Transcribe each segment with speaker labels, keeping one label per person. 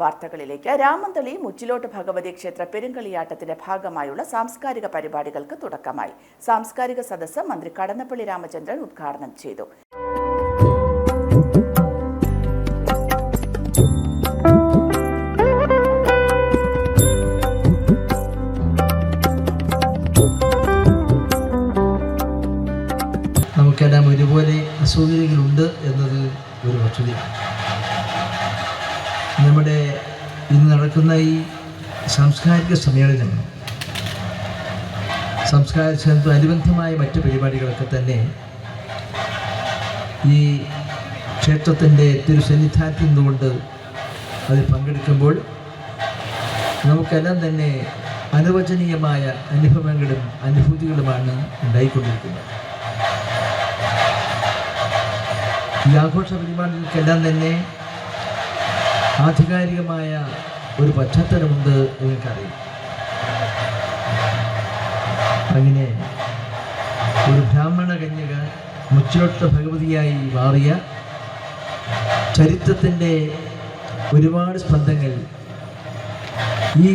Speaker 1: വാർത്തകളിലേക്ക്. രാമന്തളി മുച്ചിലോട്ട് ഭഗവതി ക്ഷേത്ര പെരുങ്കളിയാട്ടത്തിന്റെ ഭാഗമായുള്ള സാംസ്കാരിക പരിപാടികൾക്ക് തുടക്കമായി. സാംസ്കാരിക സദസ്സ് മന്ത്രി കടന്നപ്പള്ളി രാമചന്ദ്രൻ ഉദ്ഘാടനം ചെയ്തു.
Speaker 2: നമുക്കെല്ലാം ഒരുപോലെ അസൗകര്യങ്ങളുണ്ട് എന്നത് ഒരു വസ്തുതയാണ്. നമ്മുടെ ഇന്ന് നടക്കുന്ന ഈ സാംസ്കാരിക സമ്മേളനം സംസ്കാര അനുബന്ധമായ മറ്റ് പരിപാടികളൊക്കെ തന്നെ ഈ ക്ഷേത്രത്തിന്റെ തിരുസന്നിധാനത്തിൽ നിന്നുകൊണ്ട് അതിൽ പങ്കെടുക്കുമ്പോൾ നമുക്കെല്ലാം തന്നെ അനുവചനീയമായ അനുഭവങ്ങളും അനുഭൂതികളുമാണ് ഉണ്ടായിക്കൊണ്ടിരിക്കുന്നത്. ഈ ആഘോഷ പരിപാടികൾക്കെല്ലാം തന്നെ ആധികാരികമായ ഒരു പശ്ചാത്തലമുണ്ട് നിങ്ങൾക്കറിയാം അങ്ങനെ ഒരു ബ്രാഹ്മണ കന്യക മുച്ചിലൊട്ട ഭഗവതിയായി മാറിയ ചരിത്രത്തിന്റെ ഒരുപാട് സ്പന്ദങ്ങൾ ഈ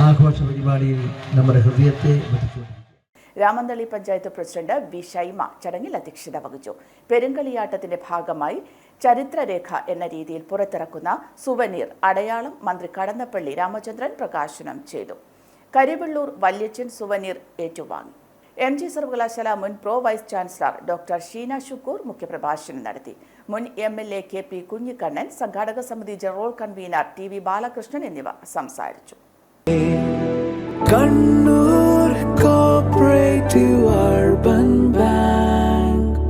Speaker 2: ആഘോഷ പരിപാടിയിൽ നമ്മുടെ ഹൃദയത്തെ വധിച്ചുകൊണ്ടിരിക്കുന്നു
Speaker 1: രാമന്തളി പഞ്ചായത്ത് പ്രസിഡന്റ് വി ഷൈമ ചടങ്ങിൽ അധ്യക്ഷത വഹിച്ചു. പെരുങ്കളിയാട്ടത്തിന്റെ ഭാഗമായി ചരിത്രരേഖ എന്ന രീതിയിൽ പുറത്തിറക്കുന്ന സുവനീർ അടയാളം മന്ത്രി കടന്നപ്പള്ളി രാമചന്ദ്രൻ പ്രകാശനം ചെയ്തു. കരിവെള്ളൂർ വല്യച്ചൻ സുവനീർ ഏറ്റുവാങ്ങി. എം ജി സർവകലാശാല മുൻ pro vice chancellor doctor Sheena Shukoor മുഖ്യപ്രഭാഷണം നടത്തി. മുൻ M L A K P Kunhikannan സംഘാടക സമിതി general convener T V Balakrishnan എന്നിവർ സംസാരിച്ചു.
Speaker 3: കണ്ണൂർ